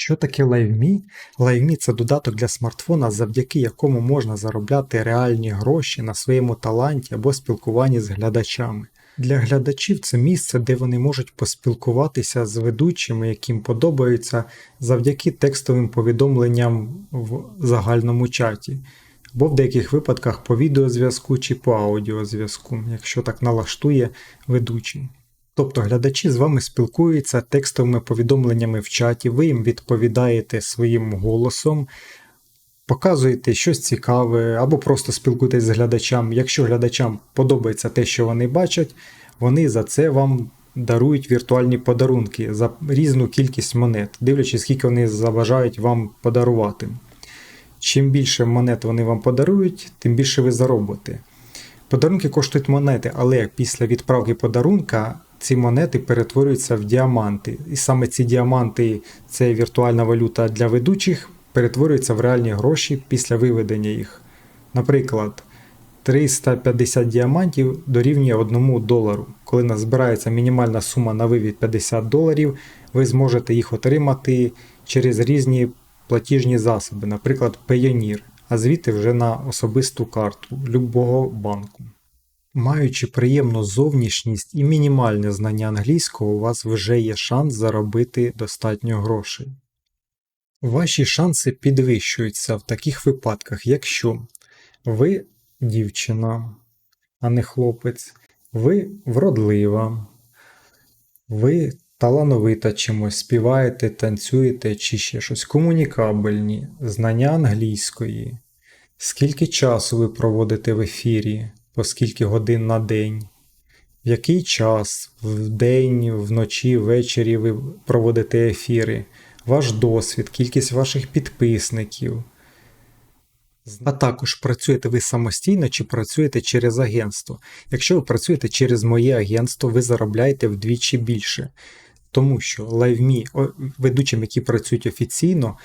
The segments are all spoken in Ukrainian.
Що таке LiveMe? LiveMe – це додаток для смартфона, завдяки якому можна заробляти реальні гроші на своєму таланті або спілкуванні з глядачами. Для глядачів це місце, де вони можуть поспілкуватися з ведучими, яким подобаються, завдяки текстовим повідомленням в загальному чаті, або в деяких випадках по відеозв'язку чи по аудіозв'язку, якщо так налаштує ведучий. Тобто глядачі з вами спілкуються текстовими повідомленнями в чаті, ви їм відповідаєте своїм голосом, показуєте щось цікаве, або просто спілкуєтесь з глядачем. Якщо глядачам подобається те, що вони бачать, вони за це вам дарують віртуальні подарунки за різну кількість монет, дивлячись, скільки вони забажають вам подарувати. Чим більше монет вони вам подарують, тим більше ви заробите. Подарунки коштують монети, але після відправки подарунка ці монети перетворюються в діаманти. І саме ці діаманти, це віртуальна валюта для ведучих, перетворюються в реальні гроші після виведення їх. Наприклад, 350 діамантів дорівнює 1 долару. Коли назбирається мінімальна сума на вивід 50 доларів, ви зможете їх отримати через різні платіжні засоби, наприклад, Payoneer, а звідти вже на особисту карту любого банку. Маючи приємну зовнішність і мінімальне знання англійського, у вас вже є шанс заробити достатньо грошей. Ваші шанси підвищуються в таких випадках, якщо ви дівчина, а не хлопець, ви вродлива, ви талановита чимось, співаєте, танцюєте чи ще щось, комунікабельні, знання англійської, скільки часу ви проводите в ефірі, по скільки годин на день, в який час, в день, вночі, ввечері ви проводите ефіри, ваш досвід, кількість ваших підписників. А також працюєте ви самостійно чи працюєте через агентство. Якщо ви працюєте через моє агентство, ви заробляєте вдвічі більше. Тому що LiveMe, ведучим, які працюють офіційно,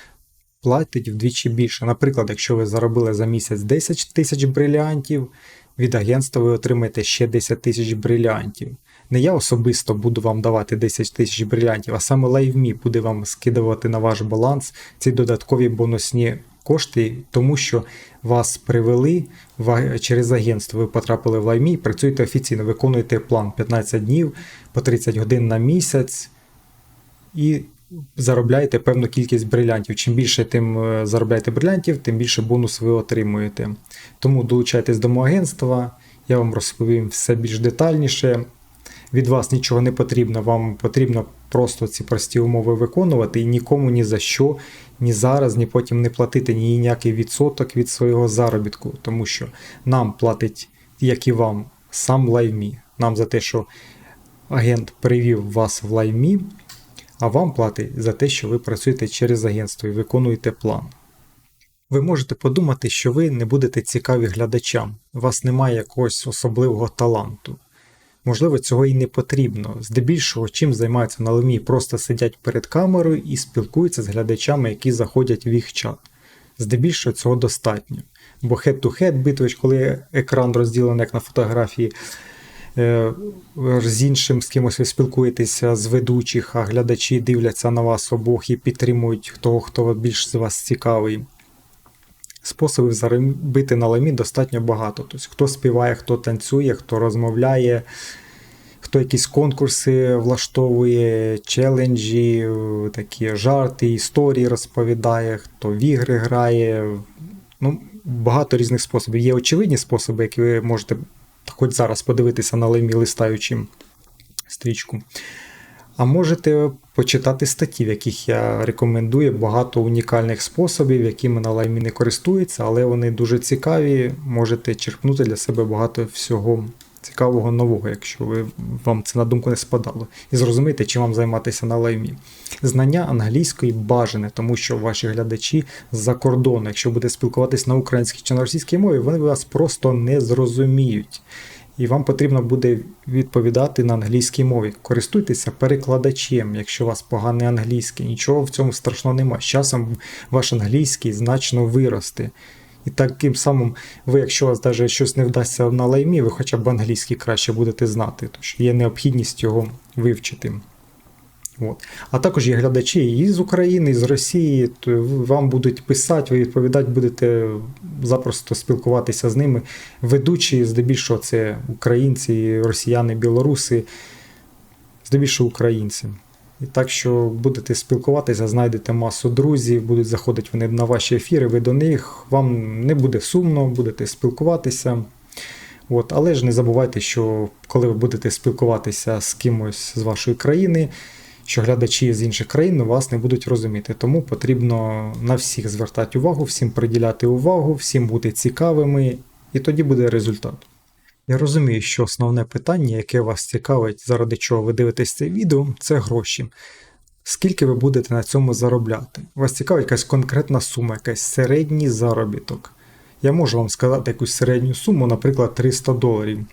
платять вдвічі більше. Наприклад, якщо ви заробили за місяць 10 тисяч бриліантів, від агентства ви отримаєте ще 10 тисяч бриліантів. Не я особисто буду вам давати 10 тисяч бриліантів, а саме LiveMe буде вам скидувати на ваш баланс ці додаткові бонусні кошти, тому що вас привели через агентство. Ви потрапили в LiveMe, працюєте офіційно, виконуєте план 15 днів по 30 годин на місяць і заробляєте певну кількість брилянтів. Чим більше тим е, заробляєте брилянтів, тим більше бонус ви отримуєте. Тому долучайтесь до мого агентства, я вам розповім все більш детальніше. Від вас нічого не потрібно, вам потрібно просто ці прості умови виконувати і нікому ні за що, ні зараз, ні потім не платити ні ніякий відсоток від свого заробітку, тому що нам платить, як і вам, сам LiveMe. Нам за те, що агент привів вас в LiveMe, а вам платить за те, що ви працюєте через агентство і виконуєте план. Ви можете подумати, що ви не будете цікаві глядачам, у вас немає якогось особливого таланту. Можливо, цього і не потрібно. Здебільшого, чим займаються на лемі, просто сидять перед камерою і спілкуються з глядачами, які заходять в їх чат. Здебільшого цього достатньо. Бо head-to-head битви, коли екран розділений як на фотографії, з іншим з кимось ви спілкуєтеся з ведучих, а глядачі дивляться на вас обох і підтримують того, хто більш з вас цікавий. Способів заробити на ламі достатньо багато. Тобто, хто співає, хто танцює, хто розмовляє, хто якісь конкурси влаштовує, челенджі, е, такі жарти, історії розповідає, хто в ігри грає. Ну, Багато різних способів. Є очевидні способи, які ви можете хоч зараз подивитися на лемі, листаючим стрічку. А можете почитати статті, в яких я рекомендую багато унікальних способів, якими на лаймі не користуються, але вони дуже цікаві. Можете черпнути для себе багато всього цікавого нового, якщо ви, вам це на думку не спадало. І зрозуміти, чим вам займатися на лаймі. Знання англійської бажане, тому що ваші глядачі з-за кордону, якщо буде спілкуватись на українській чи на російській мові, вони вас просто не зрозуміють і вам потрібно буде відповідати на англійській мові. Користуйтеся перекладачем, якщо у вас поганий англійський. Нічого в цьому страшного немає. З часом ваш англійський значно виросте. І таким самим, ви, якщо у вас навіть щось не вдасться на лаймі, ви хоча б англійський краще будете знати, тож є необхідність його вивчити. От. А також є глядачі і з України, і з Росії. То вам будуть писати, ви відповідати будете запросто спілкуватися з ними. Ведучі, здебільшого, це українці, росіяни, білоруси, здебільшого українці. І так що будете спілкуватися, знайдете масу друзів, будуть заходити вони на ваші ефіри, ви до них, вам не буде сумно, будете спілкуватися. От, але ж не забувайте, що коли ви будете спілкуватися з кимось з вашої країни, що глядачі з інших країн вас не будуть розуміти. Тому потрібно на всіх звертати увагу, всім приділяти увагу, всім бути цікавими, і тоді буде результат. Я розумію, що основне питання, яке вас цікавить, заради чого ви дивитесь це відео, це гроші. Скільки ви будете на цьому заробляти? Вас цікавить якась конкретна сума, якийсь середній заробіток. Я можу вам сказати якусь середню суму, наприклад, 300 доларів.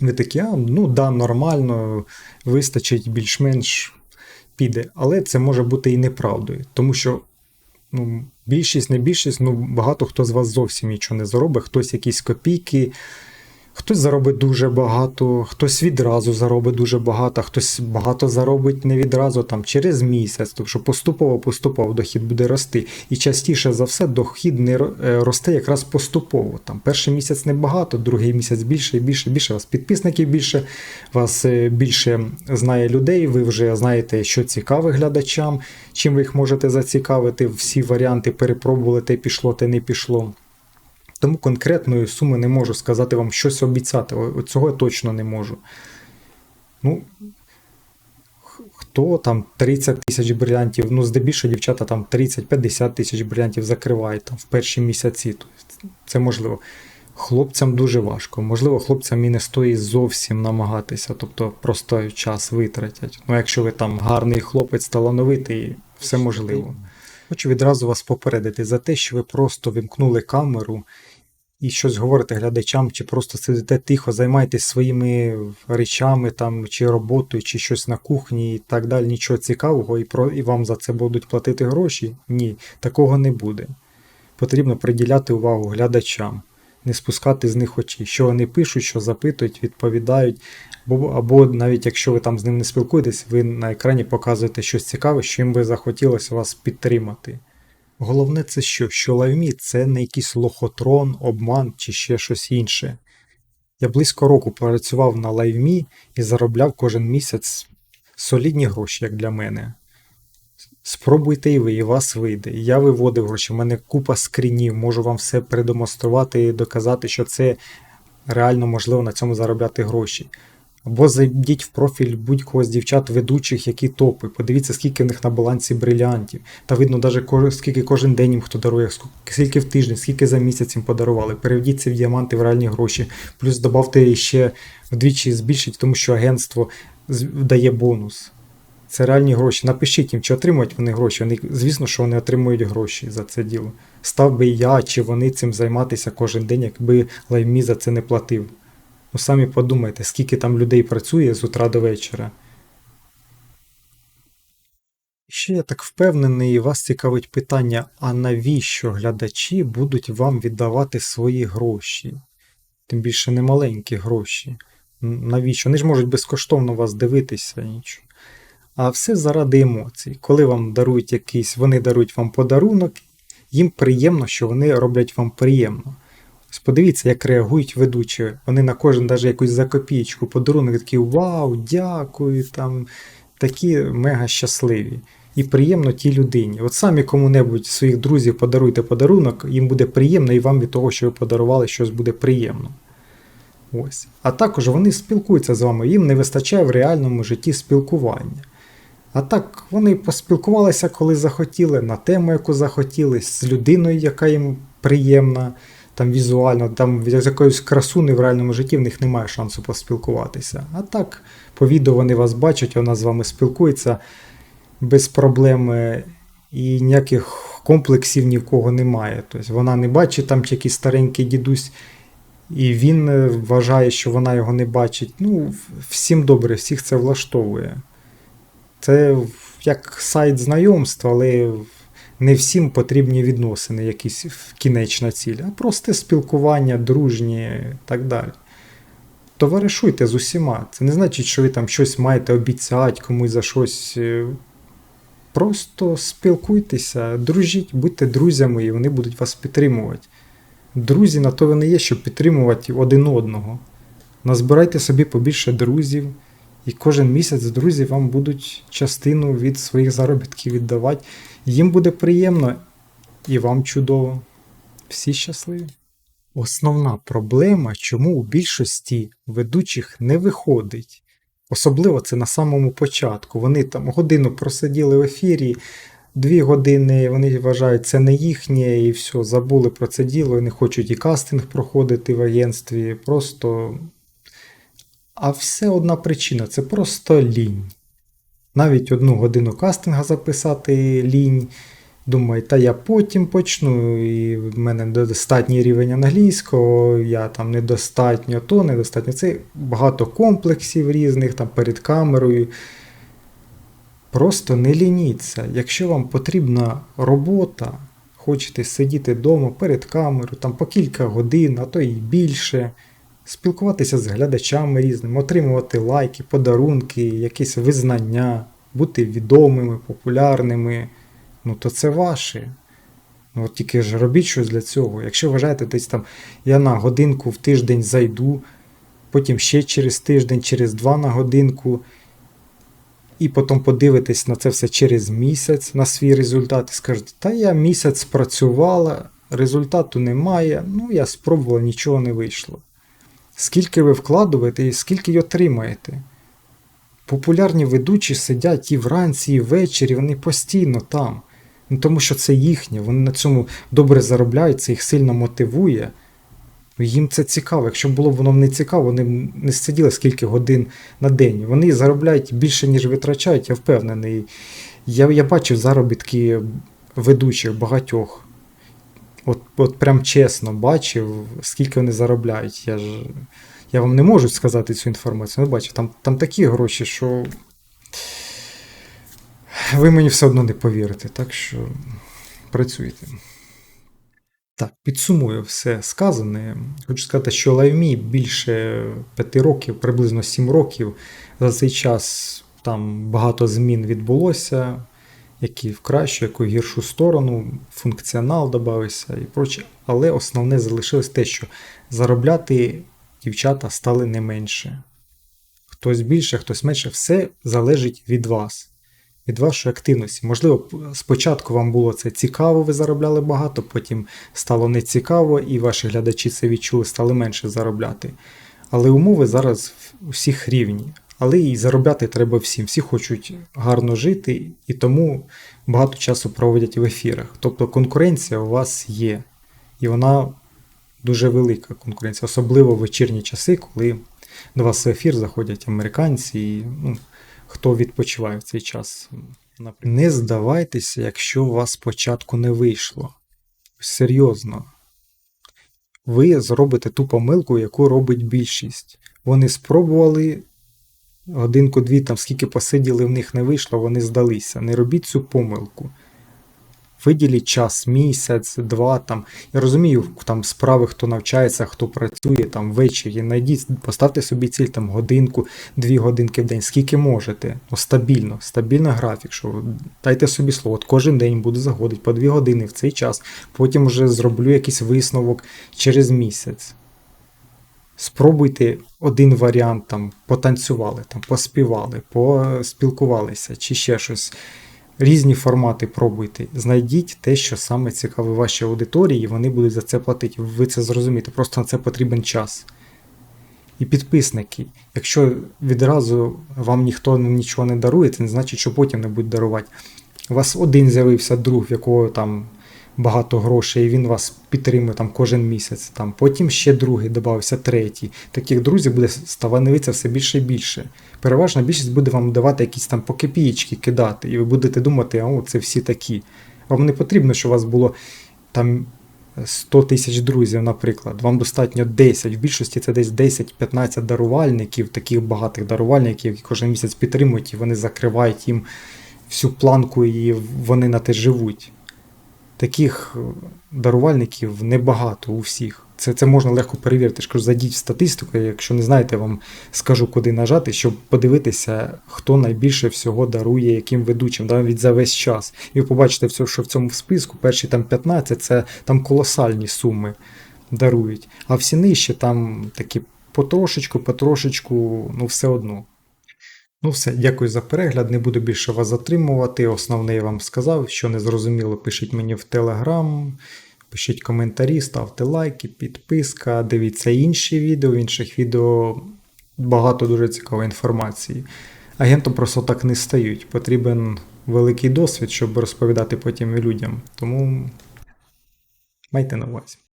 Ви такі, а, ну да, нормально, вистачить більш-менш піде. Але це може бути і неправдою, тому що ну, більшість, не більшість, ну багато хто з вас зовсім нічого не заробить, хтось якісь копійки. Хтось заробить дуже багато, хтось відразу заробить дуже багато, хтось багато заробить не відразу там через місяць, тому що поступово-поступово дохід буде рости. І частіше за все дохід не е, росте якраз поступово. Там Перший місяць небагато, другий місяць більше і більше, більше вас підписників більше, вас е, більше знає людей, ви вже знаєте, що цікаве глядачам, чим ви їх можете зацікавити. Всі варіанти перепробували, те пішло, те не пішло. Тому конкретної суми не можу сказати вам щось обіцяти. Цього я точно не можу. Ну, Хто там 30 тисяч брилянтів, ну, здебільшого дівчата там 30-50 тисяч брилянтів закривають там в перші місяці. Це можливо. Хлопцям дуже важко. Можливо, хлопцям і не стоїть зовсім намагатися, тобто просто час витратять. Ну, якщо ви там гарний хлопець талановитий, все можливо. Хочу відразу вас попередити за те, що ви просто вимкнули камеру і щось говорите глядачам, чи просто сидите тихо, займаєтесь своїми речами там, чи роботою, чи щось на кухні і так далі, нічого цікавого, і про, і вам за це будуть платити гроші? Ні, такого не буде. Потрібно приділяти увагу глядачам, не спускати з них очі, що вони пишуть, що запитують, відповідають. Або, або навіть якщо ви там з ним не спілкуєтесь, ви на екрані показуєте щось цікаве, що їм би захотілося вас підтримати. Головне, це що? Що лайвмі це не якийсь лохотрон, обман чи ще щось інше. Я близько року працював на лайвмі і заробляв кожен місяць солідні гроші, як для мене. Спробуйте і ви, і вас вийде. Я виводив гроші, в мене купа скрінів, можу вам все продемонструвати і доказати, що це реально можливо на цьому заробляти гроші. Або зайдіть в профіль будь-кого з дівчат ведучих, які топи. Подивіться, скільки в них на балансі брилянтів. Та видно, навіть скільки кожен день їм хто дарує, скільки в тиждень, скільки за місяць їм подарували. Переведіть це в діаманти в реальні гроші. Плюс додавте ще вдвічі збільшить, тому що агентство дає бонус. Це реальні гроші. Напишіть їм, чи отримують вони гроші. Вони, Звісно, що вони отримують гроші за це діло. Став би я, чи вони цим займатися кожен день, якби лаймі за це не платив. Ну самі подумайте, скільки там людей працює з утра до вечора. Ще я так впевнений, вас цікавить питання, а навіщо глядачі будуть вам віддавати свої гроші? Тим більше не маленькі гроші. Навіщо? Вони ж можуть безкоштовно вас дивитися нічого. А все заради емоцій. Коли вам дарують якийсь, вони дарують вам подарунок, їм приємно, що вони роблять вам приємно. Подивіться, як реагують ведучі. Вони на кожен навіть якусь за копійку подарунок такі Вау, дякую, там такі мега щасливі. І приємно тій людині. От самі кому-небудь своїх друзів подаруйте подарунок, їм буде приємно, і вам від того, що ви подарували, щось буде приємно. Ось. А також вони спілкуються з вами, їм не вистачає в реальному житті спілкування. А так, вони поспілкувалися, коли захотіли, на тему, яку захотіли, з людиною, яка їм приємна там візуально, там з якоюсь красуни в реальному житті в них немає шансу поспілкуватися. А так, по відео вони вас бачать, вона з вами спілкується без проблем і ніяких комплексів ні в кого немає. Тобто Вона не бачить там чи якийсь старенький дідусь, і він е, вважає, що вона його не бачить. Ну, всім добре, всіх це влаштовує. Це як сайт знайомства, але не всім потрібні відносини, якісь кінечна ціль, а просто спілкування, дружні і так далі. товаришуйте з усіма. Це не значить, що ви там щось маєте обіцяти комусь за щось. е, Просто спілкуйтеся, дружіть, будьте друзями, і вони будуть вас підтримувати. Друзі на то вони є, щоб підтримувати один одного. Назбирайте собі побільше друзів, і кожен місяць друзі вам будуть частину від своїх заробітків віддавати. Їм буде приємно і вам чудово. Всі щасливі. Основна проблема, чому у більшості ведучих не виходить. Особливо це на самому початку. Вони там годину просиділи в ефірі, дві години вони вважають це не їхнє, і все, забули про це діло, і не хочуть і кастинг проходити в агентстві. Просто. А все одна причина це просто лінь. Навіть одну годину кастинга записати лінь. Думаю, та я потім почну, і в мене достатній рівень англійського, я там недостатньо то, недостатньо це. Багато комплексів різних там перед камерою. Просто не лініться. Якщо вам потрібна робота, хочете сидіти вдома перед камерою, там по кілька годин, а то і більше, спілкуватися з глядачами різними, отримувати лайки, подарунки, якісь визнання, бути відомими, популярними ну то це ваше. Ну, от тільки ж робіть щось для цього. Якщо вважаєте, десь там я на годинку в тиждень зайду, потім ще через тиждень, через два на годинку, і потім подивитесь на це все через місяць, на свій результат, і скажете, та я місяць працювала, результату немає, ну я спробувала, нічого не вийшло. Скільки ви вкладуєте і скільки й отримаєте? Популярні ведучі сидять і вранці, і ввечері, вони постійно там. Ну, тому що це їхнє, вони на цьому добре заробляють, це їх сильно мотивує. Ну, Їм це цікаво. Якщо було б воно не цікаво, вони б не сиділи скільки годин на день. Вони заробляють більше, ніж витрачають, я впевнений. Я я бачив заробітки ведучих багатьох. От от прям чесно бачив, скільки вони заробляють. Я ж, я вам не можу сказати цю інформацію, не бачив. Там, там такі гроші, що ви мені все одно не повірите, так що працюйте. Так, підсумую все сказане. Хочу сказати, що LiveMe більше 5 років, приблизно 7 років. За цей час там багато змін відбулося, які в кращу, яку гіршу сторону, функціонал додався і проче. Але основне залишилось те, що заробляти дівчата стали не менше. Хтось більше, хтось менше, все залежить від вас від вашої активності. Можливо, спочатку вам було це цікаво, ви заробляли багато, потім стало нецікаво, і ваші глядачі це відчули, стали менше заробляти. Але умови зараз у всіх рівні. Але і заробляти треба всім. Всі хочуть гарно жити, і тому багато часу проводять в ефірах. Тобто конкуренція у вас є. І вона дуже велика конкуренція, особливо в вечірні часи, коли до вас в ефір заходять американці. і ну, хто відпочиває в цей час. Не здавайтеся, якщо у вас спочатку не вийшло. Серйозно. Ви зробите ту помилку, яку робить більшість. Вони спробували годинку-дві, там скільки посиділи, в них не вийшло, вони здалися. Не робіть цю помилку. Виділіть час, місяць, два. там. Я розумію, там справи, хто навчається, хто працює там ввечері. Найдіть, поставте собі ціль там годинку, дві годинки в день, скільки можете. Ну, Стабільно, стабільний графік. що Дайте собі слово, от кожен день буду заходити по дві години в цей час, потім вже зроблю якийсь висновок через місяць. Спробуйте один варіант, там, потанцювали, там, поспівали, поспілкувалися чи ще щось. Різні формати пробуйте. Знайдіть те, що саме цікаве вашій аудиторії, і вони будуть за це платити. Ви це зрозумієте, просто на це потрібен час. І підписники. Якщо відразу вам ніхто нічого не дарує, це не значить, що потім не будуть дарувати. У вас один з'явився друг, в якого там багато грошей, і він вас підтримує там кожен місяць. Там. Потім ще другий додався, третій. Таких друзів буде становитися все більше і більше. Переважна більшість буде вам давати якісь там по кидати, і ви будете думати, а о, це всі такі. Вам не потрібно, щоб у вас було там 100 тисяч друзів, наприклад. Вам достатньо 10. В більшості це десь 10-15 дарувальників, таких багатих дарувальників, які кожен місяць підтримують, і вони закривають їм всю планку, і вони на те живуть. Таких е, дарувальників небагато у всіх. Це, це можна легко перевірити. Я зайдіть в статистику, якщо не знаєте, вам скажу, куди нажати, щоб подивитися, хто найбільше всього дарує яким ведучим, да, від за весь час. І ви побачите, все, що в цьому списку, перші там 15, це там колосальні суми дарують. А всі нижче там такі потрошечку, потрошечку, ну все одно. Ну все, дякую за перегляд. Не буду більше вас затримувати. Основне я вам сказав. Що не зрозуміло, пишіть мені в Телеграм, пишіть коментарі, ставте лайки, підписка, дивіться інші відео. В інших відео багато дуже цікавої інформації. Агентом просто так не стають. Потрібен великий досвід, щоб розповідати потім людям. Тому майте на увазі.